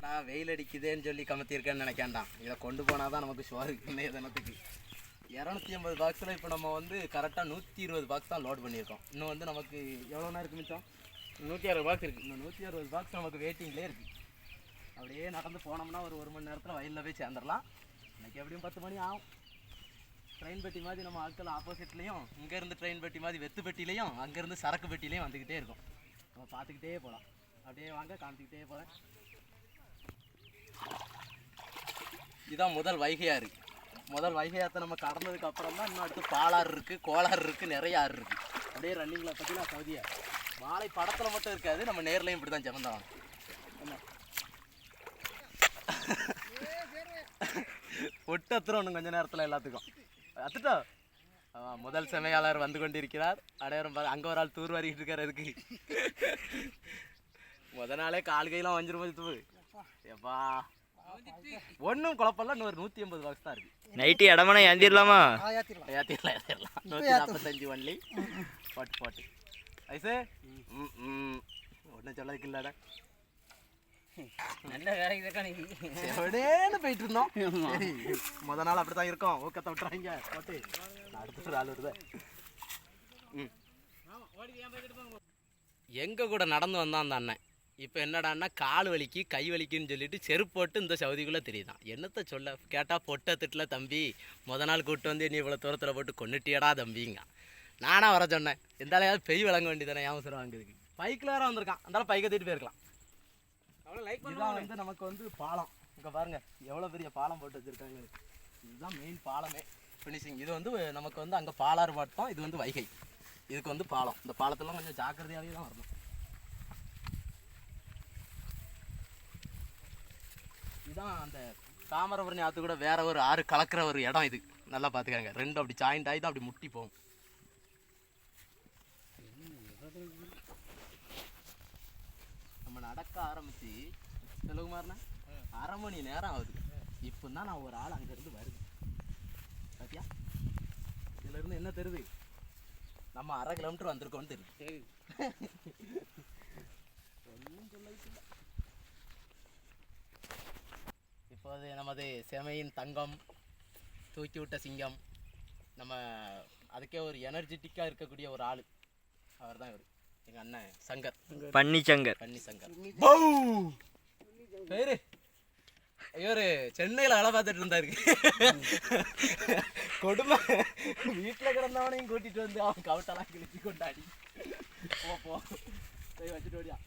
என்னடா வெயில் அடிக்குதேன்னு சொல்லி கமத்திருக்கேன்னு நினைக்காண்டான் இதை கொண்டு போனால் தான் நமக்கு சோறு இன்னைய தினத்துக்கு இரநூத்தி ஐம்பது பாக்ஸில் இப்போ நம்ம வந்து கரெக்டாக நூற்றி இருபது பாக்ஸ் தான் லோட் பண்ணியிருக்கோம். இன்னும் வந்து நமக்கு எவ்வளோனா இருக்கு மிச்சம்? நூற்றி அறுபது பாக்ஸ் இருக்குது இன்னும் நூற்றி அறுபது பாக்ஸ் நமக்கு வெயிட்டிங்லேயே இருக்குது அப்படியே நடந்து போனோம்னா ஒரு ஒரு மணி நேரத்தில் வயலில் போய் சேர்ந்துடலாம். இன்னைக்கு எப்படியும் பத்து மணி ஆகும். ட்ரெயின் பெட்டி மாதிரி நம்ம ஆட்கள் ஆப்போசிட்லேயும் இங்கேருந்து ட்ரெயின் பெட்டி மாதிரி வெத்து பெட்டிலையும் அங்கேருந்து சரக்கு பெட்டிலையும் வந்துக்கிட்டே இருக்கும். நம்ம பார்த்துக்கிட்டே போகலாம். அப்படியே வாங்க காமிச்சிக்கிட்டே போகிறேன் இதுதான் முதல் வைகையாறு முதல் வைகையாத்தை நம்ம கடந்ததுக்கு அப்புறம் தான் இன்னும் அடுத்து பாலாறு இருக்குது கோளாறு இருக்குது நிறைய ஆறு இருக்குது அப்படியே ரன்னிங்கில் பார்த்தீங்கன்னா சவுதியா. மாலை படத்தில் மட்டும் இருக்காது நம்ம நேர்லையும் இப்படி தான் ஜமந்தாங்க ஒட்டு அத்துறோம் இன்னும் கொஞ்ச நேரத்தில் எல்லாத்துக்கும். அத்துட்டோ? முதல் சமையாளர் வந்து கொண்டிருக்கிறார். அடையாளம் பாரு அங்கே ஒரு ஆள் தூர் வாரிக்கிட்டு இருக்கார் அதுக்கு. முத நாளே கால் கையெல்லாம் வஞ்சிரும் போது எப்பா? ஒன்றும் குழப்பம்ல இன்னொரு நூற்றி ஐம்பது பாக்ஸ் தான் இருக்கு. நைட்டு இடமான ஏந்திரலாமா? ஏற்றிடலாம் ஏற்றிடலாம் நூற்றி நாற்பத்தஞ்சு ஒன்லி போட்டு போட்டு. ஐசு? ம். ஒன்றும் சொல்லதுக்கு இல்லைடா நல்ல வேலைக்கு போயிட்டு இருந்தோம். சரி முத நாள் அப்படி தான் இருக்கும். ஊக்கத்தை விட்டுறாங்க. போட்டு நான் அடுத்த ஆள் வருது ம். எங்க கூட நடந்து வந்தான் அந்த அண்ணன். இப்போ என்னடான்னா கால் வலிக்கு கை வலிக்குன்னு சொல்லிட்டு செருப்பு போட்டு இந்த சவுதிக்குள்ளே தெரியுதான். என்னத்த சொல்ல கேட்டால் பொட்டை திட்டல தம்பி முத நாள் கூப்பிட்டு வந்து நீ இவ்வளோ தூரத்தில் போட்டு கொண்டுட்டியடா தம்பிங்க. நானா வர சொன்னேன். எந்தாலையாவது பெய் விளங்க வேண்டியதானே ஏன் வாங்குறதுக்கு பைக்கில் வேற வந்திருக்கான். அந்த பைக்கை தூக்கிட்டு போயிருக்கலாம். அவ்வளோ லைக் இதுதான் வந்து நமக்கு வந்து பாலம். இங்கே பாருங்க எவ்வளோ பெரிய பாலம் போட்டு வச்சிருக்காங்க. இதுதான் மெயின் பாலமே. ஃபினிஷிங் இது வந்து நமக்கு வந்து அங்கே பாலாறு மாட்டோம் இது வந்து வைகை. இதுக்கு வந்து பாலம். இந்த பாலத்தெல்லாம் கொஞ்சம் ஜாக்கிரதையாகவே தான் வரணும். தான் அந்த தாமிரபரணி ஆற்று கூட வேற ஒரு ஆறு கலக்கிற ஒரு இடம் இது. நல்லா பார்த்துக்காங்க. ரெண்டு அப்படி ஜாயிண்ட் ஆகி தான் அப்படி முட்டி போகும். நம்ம நடக்க ஆரம்பிச்சு செல்வகுமார்ண்ணா அரை மணி நேரம் ஆகுது. இப்போ தான் நான் ஒரு ஆள் அங்கேருந்து வருது. பாத்தியா? இதுல இருந்து என்ன தெரியுது? நம்ம அரை கிலோமீட்டர் வந்திருக்கோம்னு தெரியுது. ஒன்றும் சொல்ல இப்போது நமது செமையின் தங்கம் தூக்கி விட்ட சிங்கம் நம்ம அதுக்கே ஒரு எனர்ஜெட்டிக்காக இருக்கக்கூடிய ஒரு ஆள். அவர் தான் இவர். எங்கள் அண்ணன் சங்கர். பன்னிச்சங்கர். பன்னி சங்கர் பேரு. இவரு சென்னையில் வேலை பார்த்துட்டு இருந்தாரு. கொடுமை. வீட்டில் கிடந்தவனையும் கூட்டிட்டு வந்து அவன் கவட்டெல்லாம் கிழிச்சு கொண்டாடி. போ போ. போய் வச்சுட்டு ஓடியா.